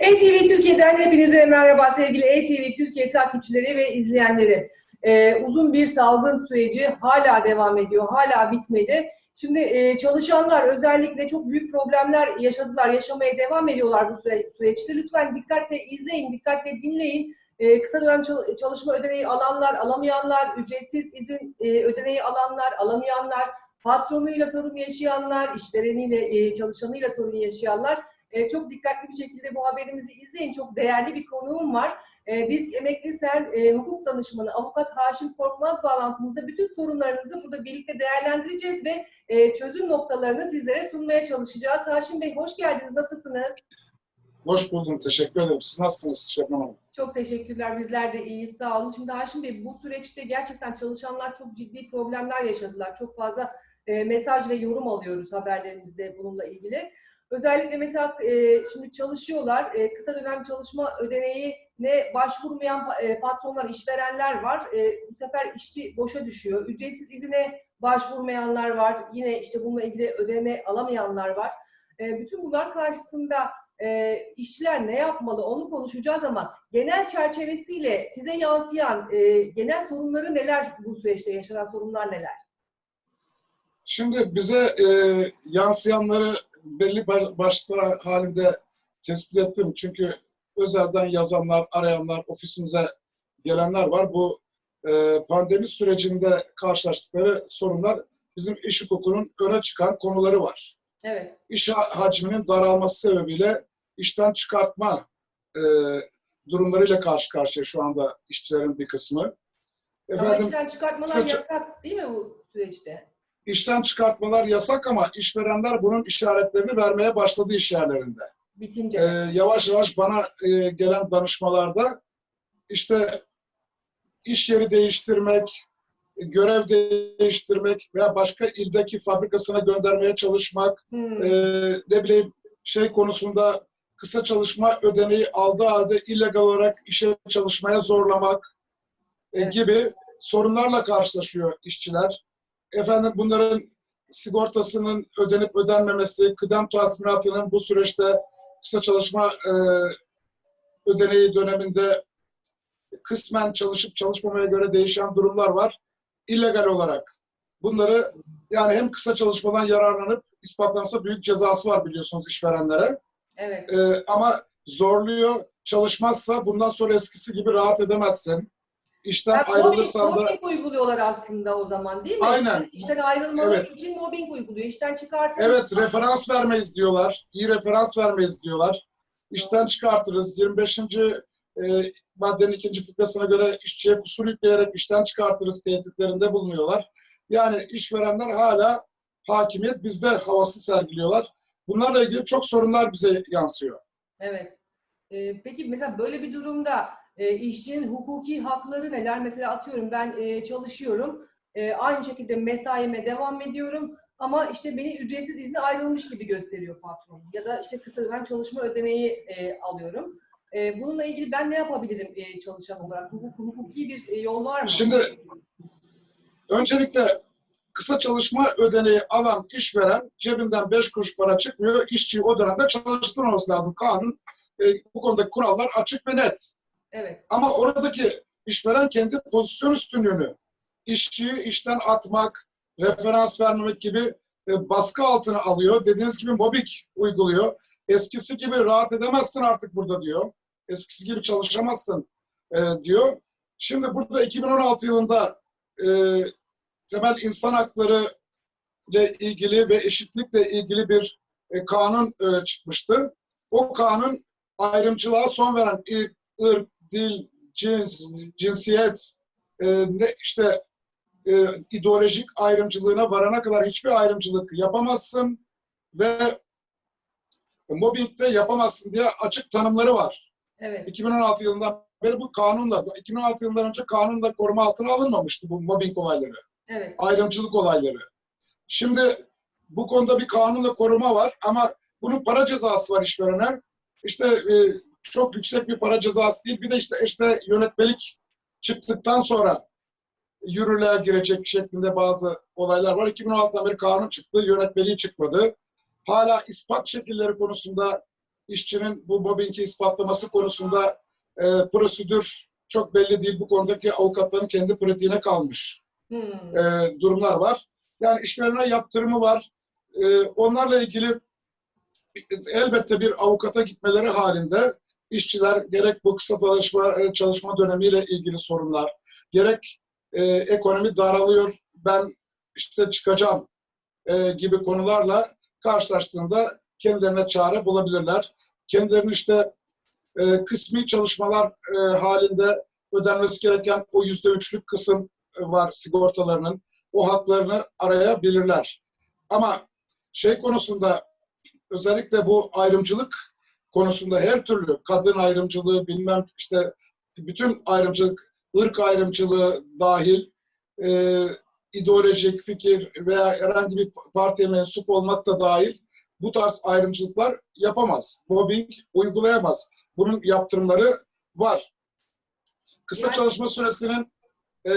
ATV Türkiye'den hepinize merhaba sevgili ATV Türkiye takipçileri ve izleyenleri. Ee, uzun bir salgın süreci hala devam ediyor, hala bitmedi. Şimdi e, çalışanlar özellikle çok büyük problemler yaşadılar, yaşamaya devam ediyorlar bu süre, süreçte. Lütfen dikkatle izleyin, dikkatle dinleyin. Ee, kısa dönem çal- çalışma ödeneği alanlar, alamayanlar, ücretsiz izin e, ödeneği alanlar, alamayanlar, patronuyla sorun yaşayanlar, işvereniyle, e, çalışanıyla sorun yaşayanlar e, çok dikkatli bir şekilde bu haberimizi izleyin. Çok değerli bir konuğum var. E, biz Emekli Sen e, hukuk danışmanı Avukat Haşim Korkmaz bağlantımızda bütün sorunlarınızı burada birlikte değerlendireceğiz ve e, çözüm noktalarını sizlere sunmaya çalışacağız. Haşim Bey hoş geldiniz. Nasılsınız? Hoş buldum. Teşekkür ederim. Siz nasılsınız Şebnem Hanım? Çok teşekkürler. Bizler de iyiyiz. Sağ olun. Şimdi Haşim Bey bu süreçte gerçekten çalışanlar çok ciddi problemler yaşadılar. Çok fazla e, mesaj ve yorum alıyoruz haberlerimizde bununla ilgili. Özellikle mesela e, şimdi çalışıyorlar. E, kısa dönem çalışma ödeneğine başvurmayan pa- e, patronlar, işverenler var. E, bu sefer işçi boşa düşüyor. Ücretsiz izine başvurmayanlar var. Yine işte bununla ilgili ödeme alamayanlar var. E, bütün bunlar karşısında e, işçiler ne yapmalı onu konuşacağız ama genel çerçevesiyle size yansıyan e, genel sorunları neler bu süreçte yaşanan sorunlar neler? Şimdi bize e, yansıyanları belli ba- başlıklar halinde tespit ettim. Çünkü özelden yazanlar, arayanlar, ofisimize gelenler var. Bu e, pandemi sürecinde karşılaştıkları sorunlar bizim iş hukukunun öne çıkan konuları var. Evet. İş ha- hacminin daralması sebebiyle işten çıkartma e, durumlarıyla karşı karşıya şu anda işçilerin bir kısmı. Ama Efendim, işten çıkartmalar kısaca- yasak değil mi bu süreçte? İşten çıkartmalar yasak ama işverenler bunun işaretlerini vermeye başladı iş yerlerinde. Bitince. Ee, yavaş yavaş bana e, gelen danışmalarda işte iş yeri değiştirmek, görev değiştirmek veya başka ildeki fabrikasına göndermeye çalışmak, Hmm. e, ne bileyim şey konusunda kısa çalışma ödeneği aldığı halde illegal olarak işe çalışmaya zorlamak e, Evet. gibi sorunlarla karşılaşıyor işçiler. Efendim bunların sigortasının ödenip ödenmemesi, kıdem tazminatının bu süreçte kısa çalışma e, ödeneği döneminde kısmen çalışıp çalışmamaya göre değişen durumlar var. İllegal olarak. Bunları yani hem kısa çalışmadan yararlanıp ispatlansa büyük cezası var biliyorsunuz işverenlere. Evet. E, ama zorluyor, çalışmazsa bundan sonra eskisi gibi rahat edemezsin. İşten Yani mobbing, ayrılırsan da mobbing uyguluyorlar aslında o zaman değil mi? Aynen. İşten ayrılmaları Evet. için mobbing uyguluyor. İşten çıkartın. Evet, referans vermeyiz diyorlar. İyi referans vermeyiz diyorlar. İşten çıkartırız. 25. E, maddenin ikinci fıkrasına göre işçiye kusur yükleyerek işten çıkartırız tehditlerinde bulunuyorlar. Yani işverenler hala hakimiyet bizde havası sergiliyorlar. Bunlarla ilgili çok sorunlar bize yansıyor. Evet. Ee, peki mesela böyle bir durumda e, işçinin hukuki hakları neler? Mesela atıyorum ben e, çalışıyorum. E, aynı şekilde mesaime devam ediyorum. Ama işte beni ücretsiz izne ayrılmış gibi gösteriyor patron. Ya da işte kısa dönem çalışma ödeneği e, alıyorum. E, bununla ilgili ben ne yapabilirim e, çalışan olarak? Hukuk, hukuki bir yol var mı? Şimdi öncelikle kısa çalışma ödeneği alan işveren cebinden 5 kuruş para çıkmıyor. İşçiyi o dönemde çalıştırmaması lazım. Kanun e, bu konudaki kurallar açık ve net. Evet. Ama oradaki işveren kendi pozisyon üstünlüğünü, işçiyi işten atmak, referans vermemek gibi e, baskı altına alıyor. Dediğiniz gibi mobbing uyguluyor. Eskisi gibi rahat edemezsin artık burada diyor. Eskisi gibi çalışamazsın e, diyor. Şimdi burada 2016 yılında e, temel insan hakları ile ilgili ve eşitlikle ilgili bir e, kanun e, çıkmıştı. O kanun ayrımcılığa son veren ilk ırk, dil, cins, cinsiyet, e, ne işte e, ideolojik ayrımcılığına varana kadar hiçbir ayrımcılık yapamazsın ve mobbingde yapamazsın diye açık tanımları var. Evet. 2016 yılından beri bu kanunla, 2016 yılından önce kanunla koruma altına alınmamıştı bu mobbing olayları, Evet. ayrımcılık olayları. Şimdi bu konuda bir kanunla koruma var ama bunun para cezası var işverene. İşte e, çok yüksek bir para cezası değil. Bir de işte işte yönetmelik çıktıktan sonra yürürlüğe girecek şeklinde bazı olaylar var. 2016'dan beri kanun çıktı, yönetmeliği çıkmadı. Hala ispat şekilleri konusunda işçinin bu mobbingi ispatlaması konusunda e, prosedür çok belli değil. Bu konudaki avukatların kendi pratiğine kalmış Hmm. e, durumlar var. Yani işverene yaptırımı var. E, onlarla ilgili elbette bir avukata gitmeleri halinde işçiler gerek bu kısa çalışma, e, çalışma dönemiyle ilgili sorunlar, gerek e, ekonomi daralıyor, ben işte çıkacağım e, gibi konularla karşılaştığında kendilerine çare bulabilirler. Kendilerinin işte e, kısmi çalışmalar e, halinde ödenmesi gereken o yüzde üçlük kısım e, var sigortalarının. O haklarını arayabilirler. Ama şey konusunda özellikle bu ayrımcılık konusunda her türlü kadın ayrımcılığı bilmem işte bütün ayrımcılık, ırk ayrımcılığı dahil e, ideolojik fikir veya herhangi bir partiye mensup olmak da dahil bu tarz ayrımcılıklar yapamaz. Mobbing uygulayamaz. Bunun yaptırımları var. Kısa Yani- çalışma süresinin e,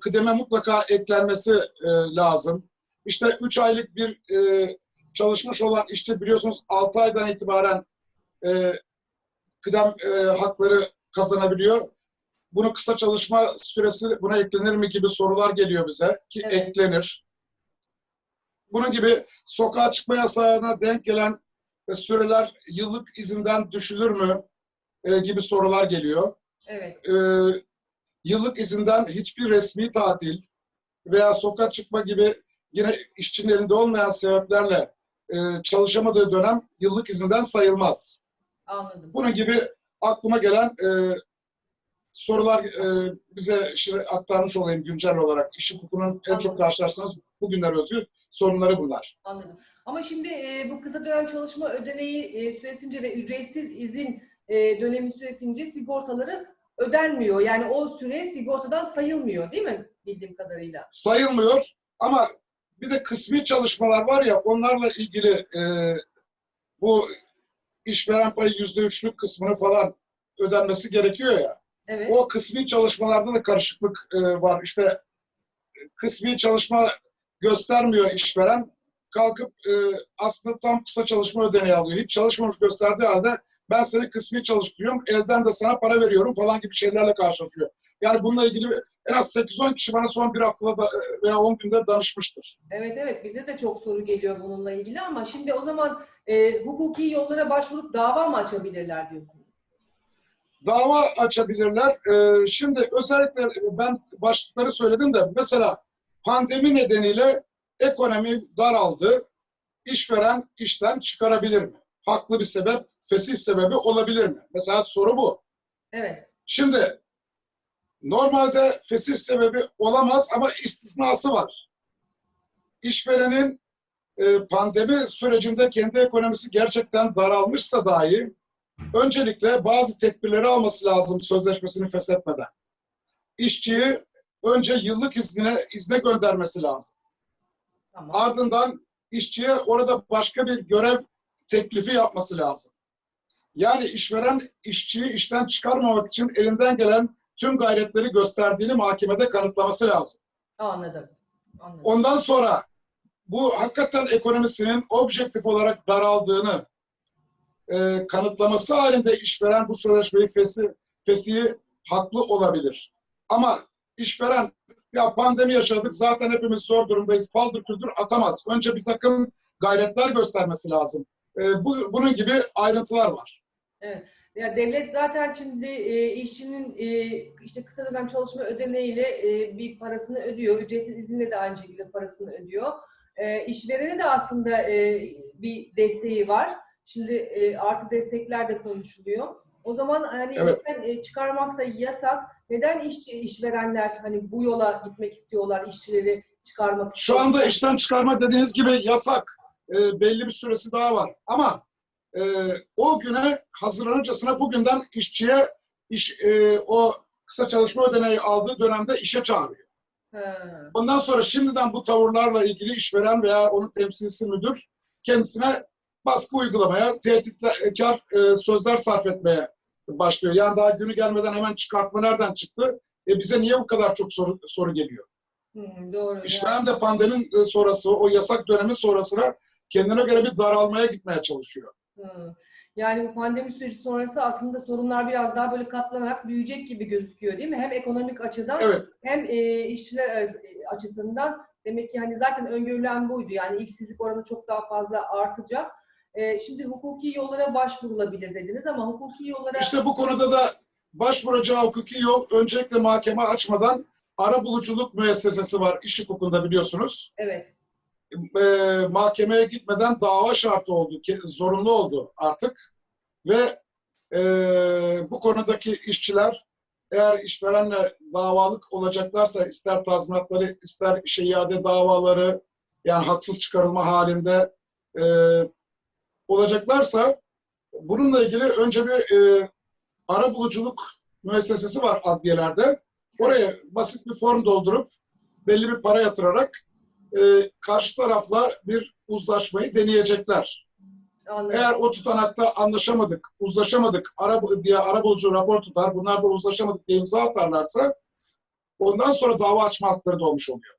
kıdeme mutlaka eklenmesi e, lazım. İşte 3 aylık bir e, çalışmış olan işçi biliyorsunuz 6 aydan itibaren e, kıdem e, hakları kazanabiliyor. Bunu kısa çalışma süresi buna eklenir mi gibi sorular geliyor bize ki Evet. eklenir. Bunun gibi sokağa çıkma yasağına denk gelen e, süreler yıllık izinden düşülür mü e, gibi sorular geliyor. Evet. E, yıllık izinden hiçbir resmi tatil veya sokağa çıkma gibi yine işçinin elinde olmayan sebeplerle e, çalışamadığı dönem yıllık izinden sayılmaz. Anladım. Bunun gibi aklıma gelen e, sorular e, bize şi- aktarmış olayım güncel olarak. İş hukukunun en Anladım. çok karşılaştığımız bugünler özgü sorunları bunlar. Anladım. Ama şimdi e, bu kısa dönem çalışma ödeneği e, süresince ve ücretsiz izin e, dönemi süresince sigortaları ödenmiyor. Yani o süre sigortadan sayılmıyor değil mi bildiğim kadarıyla? Sayılmıyor ama bir de kısmi çalışmalar var ya onlarla ilgili e, bu işveren payı yüzde üçlük kısmını falan ödenmesi gerekiyor ya. Evet. O kısmi çalışmalarda da karışıklık e, var. İşte kısmi çalışma göstermiyor işveren. Kalkıp e, aslında tam kısa çalışma ödeneği alıyor. Hiç çalışmamış gösterdiği halde ben seni kısmi çalıştırıyorum, elden de sana para veriyorum falan gibi şeylerle karşılaşıyor. Yani bununla ilgili en az 8-10 kişi bana son bir haftada da, veya 10 günde danışmıştır. Evet evet bize de çok soru geliyor bununla ilgili ama şimdi o zaman e, hukuki yollara başvurup dava mı açabilirler diyorsunuz? dava açabilirler. Ee, şimdi özellikle ben başlıkları söyledim de mesela pandemi nedeniyle ekonomi daraldı. İşveren işten çıkarabilir mi? Haklı bir sebep, fesih sebebi olabilir mi? Mesela soru bu. Evet. Şimdi normalde fesih sebebi olamaz ama istisnası var. İşverenin e, pandemi sürecinde kendi ekonomisi gerçekten daralmışsa dahi öncelikle bazı tedbirleri alması lazım sözleşmesini feshetmeden. İşçiyi önce yıllık iznine izne göndermesi lazım. Tamam. Ardından işçiye orada başka bir görev teklifi yapması lazım. Yani işveren işçiyi işten çıkarmamak için elinden gelen tüm gayretleri gösterdiğini mahkemede kanıtlaması lazım. Anladım. Anladım. Ondan sonra bu hakikaten ekonomisinin objektif olarak daraldığını e, kanıtlaması halinde işveren bu sözleşmeyi fesi, fesihi haklı olabilir. Ama işveren ya pandemi yaşadık zaten hepimiz zor durumdayız paldır küldür atamaz. Önce bir takım gayretler göstermesi lazım. E, bu, bunun gibi ayrıntılar var. Ya devlet zaten şimdi e, işçinin e, işte kısa dönem çalışma ödeneğiyle e, bir parasını ödüyor. Ücretsiz izinle de aynı şekilde parasını ödüyor. E, işverene de aslında e, bir desteği var. Şimdi e, artı destekler de konuşuluyor. O zaman hani Evet. işten e, çıkarmak da yasak. Neden işçi işverenler hani bu yola gitmek istiyorlar işçileri çıkarmak Şu istiyorlar? anda işten çıkarma dediğiniz gibi yasak. E, belli bir süresi daha var. Ama e, o güne hazırlanırcasına bugünden işçiye iş, e, o kısa çalışma ödeneği aldığı dönemde işe çağırıyor. Ha, Ondan sonra şimdiden bu tavırlarla ilgili işveren veya onun temsilcisi müdür kendisine baskı uygulamaya, tehditkar e, sözler sarf etmeye başlıyor. Yani daha günü gelmeden hemen çıkartma nereden çıktı? E, bize niye bu kadar çok soru, soru geliyor? hmm, doğru. İşveren de pandeminin e, sonrası, o yasak dönemin sonrasına kendine göre bir daralmaya gitmeye çalışıyor. Hı. Yani bu pandemi süreci sonrası aslında sorunlar biraz daha böyle katlanarak büyüyecek gibi gözüküyor değil mi? Hem ekonomik açıdan Evet, hem e, işçiler arası- açısından demek ki hani zaten öngörülen buydu. Yani işsizlik oranı çok daha fazla artacak. E, şimdi hukuki yollara başvurulabilir dediniz ama hukuki yollara işte bu konuda da başvuracağı hukuki yol öncelikle mahkeme açmadan ara buluculuk müessesesi var iş hukukunda biliyorsunuz. evet e, mahkemeye gitmeden dava şartı oldu, zorunlu oldu artık. Ve e, bu konudaki işçiler eğer işverenle davalık olacaklarsa ister tazminatları ister işe iade davaları yani haksız çıkarılma halinde e, olacaklarsa bununla ilgili önce bir e, ara buluculuk müessesesi var adliyelerde. Oraya basit bir form doldurup belli bir para yatırarak e, karşı tarafla bir uzlaşmayı deneyecekler. anladım. Eğer o tutanakta anlaşamadık, uzlaşamadık ara, diye arabulucu rapor tutar, bunlar da uzlaşamadık diye imza atarlarsa ondan sonra dava açma hakları doğmuş oluyor.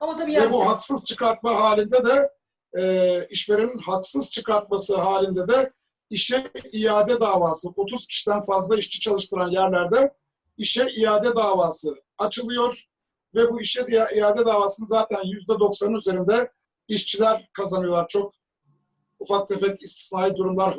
Ama tabii Ve yani bu haksız çıkartma halinde de e, işverenin haksız çıkartması halinde de işe iade davası, 30 kişiden fazla işçi çalıştıran yerlerde işe iade davası açılıyor ve bu işe iade davasının zaten %90'ın üzerinde işçiler kazanıyorlar. Çok ufak tefek istisnai durumlar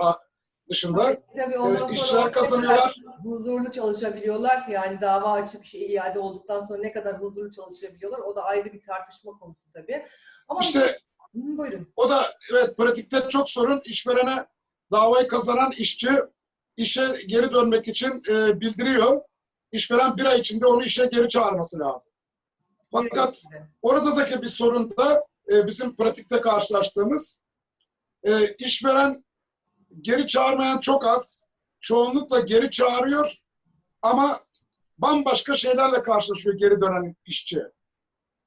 dışında. Tabii Ee, sonra işçiler kazanıyorlar. Huzurlu çalışabiliyorlar. Yani dava açıp şey iade olduktan sonra ne kadar huzurlu çalışabiliyorlar. O da ayrı bir tartışma konusu tabii. Ama İşte Hı, buyurun. O da evet pratikte çok sorun. İşverene davayı kazanan işçi işe geri dönmek için e, bildiriyor. İşveren bir ay içinde onu işe geri çağırması lazım. Fakat oradaki bir sorun da e, bizim pratikte karşılaştığımız e, işveren geri çağırmayan çok az. Çoğunlukla geri çağırıyor ama bambaşka şeylerle karşılaşıyor geri dönen işçi.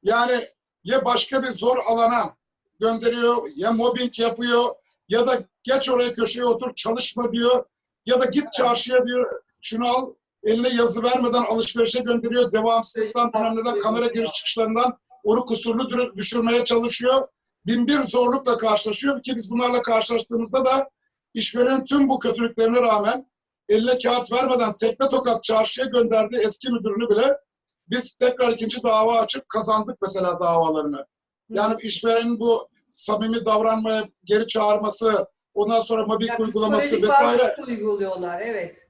Yani ya başka bir zor alana gönderiyor, ya mobbing yapıyor ya da geç oraya köşeye otur çalışma diyor ya da git çarşıya diyor şunu al eline yazı vermeden alışverişe gönderiyor. Devamsızlıktan bilmem neden kamera giriş çıkışlarından onu kusurlu düşürmeye çalışıyor. Bin bir zorlukla karşılaşıyor ki biz bunlarla karşılaştığımızda da işverenin tüm bu kötülüklerine rağmen eline kağıt vermeden tekme tokat çarşıya gönderdiği eski müdürünü bile biz tekrar ikinci dava açıp kazandık mesela davalarını. Yani işverenin bu samimi davranmaya geri çağırması, ondan sonra mobbing Yani uygulaması vesaire uyguluyorlar. Evet.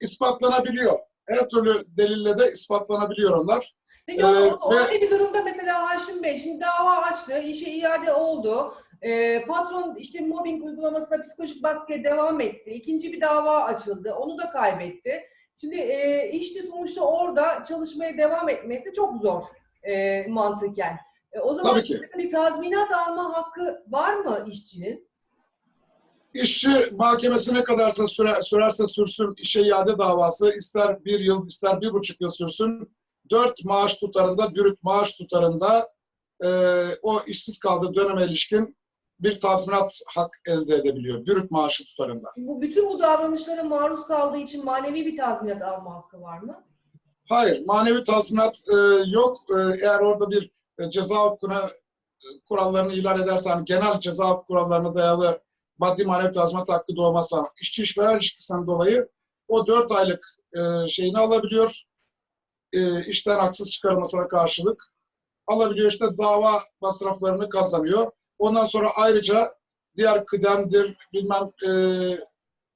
İspatlanabiliyor. Her türlü delille de ispatlanabiliyor onlar. Peki Ee, o, ve- öyle bir durumda mesela Haşim Bey şimdi dava açtı, işe iade oldu. Ee, patron işte mobbing uygulamasında psikolojik baskıya devam etti. İkinci bir dava açıldı. Onu da kaybetti. Şimdi e, işçi sonuçta orada çalışmaya devam etmesi çok zor e, mantıken. E, o zaman Tabii ki. bir tazminat alma hakkı var mı işçinin? İşçi mahkemesine kadarsa süre, sürerse sürsün işe iade davası ister bir yıl ister bir buçuk yıl sürsün. Dört maaş tutarında, bürüt maaş tutarında e, o işsiz kaldığı döneme ilişkin bir tazminat hak elde edebiliyor. Bürüt maaşı tutarında. Bu bütün bu davranışlara maruz kaldığı için manevi bir tazminat alma hakkı var mı? Hayır, manevi tazminat e, yok. E, eğer orada bir e, ceza hukukuna e, kurallarını ihlal edersen, genel ceza hukuk kurallarına dayalı maddi manevi tazminat hakkı doğmazsa, işçi işveren ilişkisinden dolayı o dört aylık e, şeyini alabiliyor. E, işten haksız çıkarılmasına karşılık alabiliyor. işte dava masraflarını kazanıyor. Ondan sonra ayrıca diğer kıdemdir, bilmem e,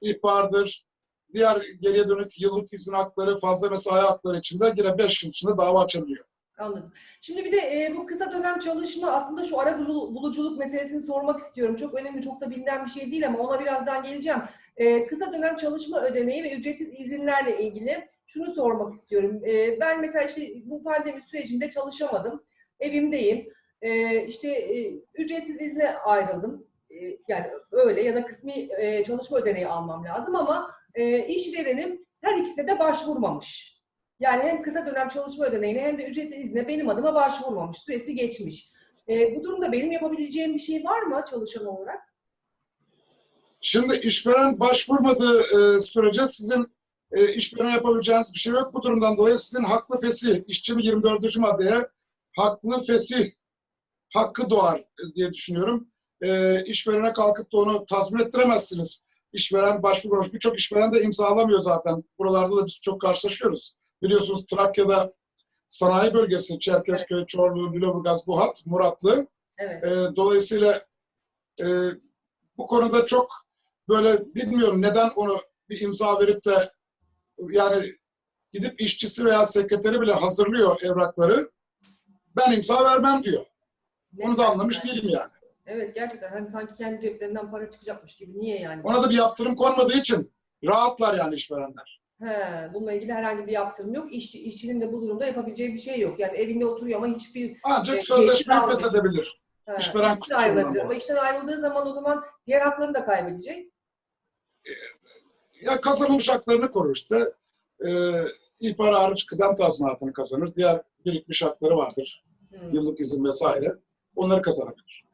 ihbardır, diğer geriye dönük yıllık izin hakları, fazla mesai hakları içinde yine 5 yıl içinde dava açabiliyor. Anladım. Şimdi bir de e, bu kısa dönem çalışma aslında şu ara bulu- buluculuk meselesini sormak istiyorum. Çok önemli, çok da bilinen bir şey değil ama ona birazdan geleceğim. E, kısa dönem çalışma ödeneği ve ücretsiz izinlerle ilgili şunu sormak istiyorum. E, ben mesela işte bu pandemi sürecinde çalışamadım. Evimdeyim. E, işte e, ücretsiz izne ayrıldım. E, yani öyle ya da kısmi e, çalışma ödeneği almam lazım ama e, işverenim her ikisine de başvurmamış. Yani hem kısa dönem çalışma ödeneğine hem de ücretsiz izne benim adıma başvurmamış. Süresi geçmiş. E, bu durumda benim yapabileceğim bir şey var mı çalışan olarak? Şimdi işveren başvurmadığı e, sürece sizin e, işveren yapabileceğiniz bir şey yok. Bu durumdan dolayı sizin haklı fesih, işçinin 24. maddeye haklı fesih hakkı doğar e, diye düşünüyorum. E, işverene kalkıp da onu tazmin ettiremezsiniz. işveren başvurmuş. Birçok işveren de imzalamıyor zaten. Buralarda da biz çok karşılaşıyoruz. Biliyorsunuz Trakya'da sanayi bölgesi, Çerkezköy, Çorlu, Lüleburgaz, Buhat, Muratlı. Evet. E, dolayısıyla e, bu konuda çok böyle bilmiyorum neden onu bir imza verip de yani gidip işçisi veya sekreteri bile hazırlıyor evrakları. Ben imza vermem diyor. Onu da anlamış değilim yani. Evet gerçekten hani sanki kendi ceplerinden para çıkacakmış gibi. Niye yani? Ona da bir yaptırım konmadığı için rahatlar yani işverenler. He, bununla ilgili herhangi bir yaptırım yok. İşçi, işçinin de bu durumda yapabileceği bir şey yok. Yani evinde oturuyor ama hiçbir Ancak E, sözleşmeyi feshedebilir. he, İşveren işten ayrılabilir. Ama işten ayrıldığı zaman o zaman diğer haklarını da kaybedecek. Ya kazanılmış haklarını korur işte. Ee, ihbar hariç kıdem tazminatını kazanır. Diğer birikmiş hakları vardır. Hmm. Yıllık izin vesaire. Onları kazanabilir.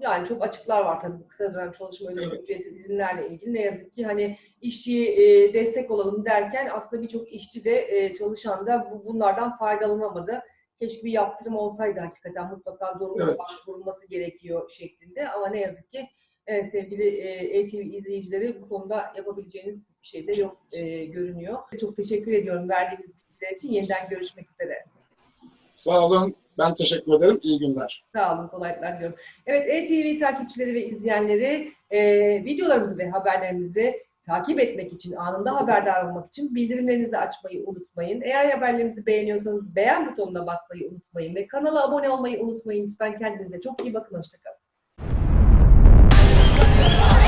Yani çok açıklar var tabii bu kısa dönem çalışma ödeme Evet. ücretsiz izinlerle ilgili. Ne yazık ki hani işçiye e, destek olalım derken aslında birçok işçi de e, çalışan da bu, bunlardan faydalanamadı. Keşke bir yaptırım olsaydı hakikaten mutlaka zorunlu Evet. başvurulması gerekiyor şeklinde. Ama ne yazık ki e, sevgili e, ATV izleyicileri bu konuda yapabileceğiniz bir şey de yok e, görünüyor. Çok teşekkür ediyorum verdiğiniz bilgiler için. Yeniden görüşmek üzere. Sağ olun. Ben teşekkür ederim. İyi günler. Sağ olun, kolaylıklar diliyorum. Evet, ETV takipçileri ve izleyenleri e, videolarımızı ve haberlerimizi takip etmek için, anında haberdar olmak için bildirimlerinizi açmayı unutmayın. Eğer haberlerimizi beğeniyorsanız beğen butonuna basmayı unutmayın ve kanala abone olmayı unutmayın. Lütfen kendinize çok iyi bakın. Hoşçakalın.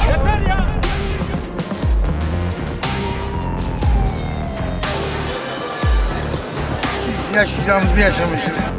Yeter ya! Biz yaşayacağımızı yaşamışız.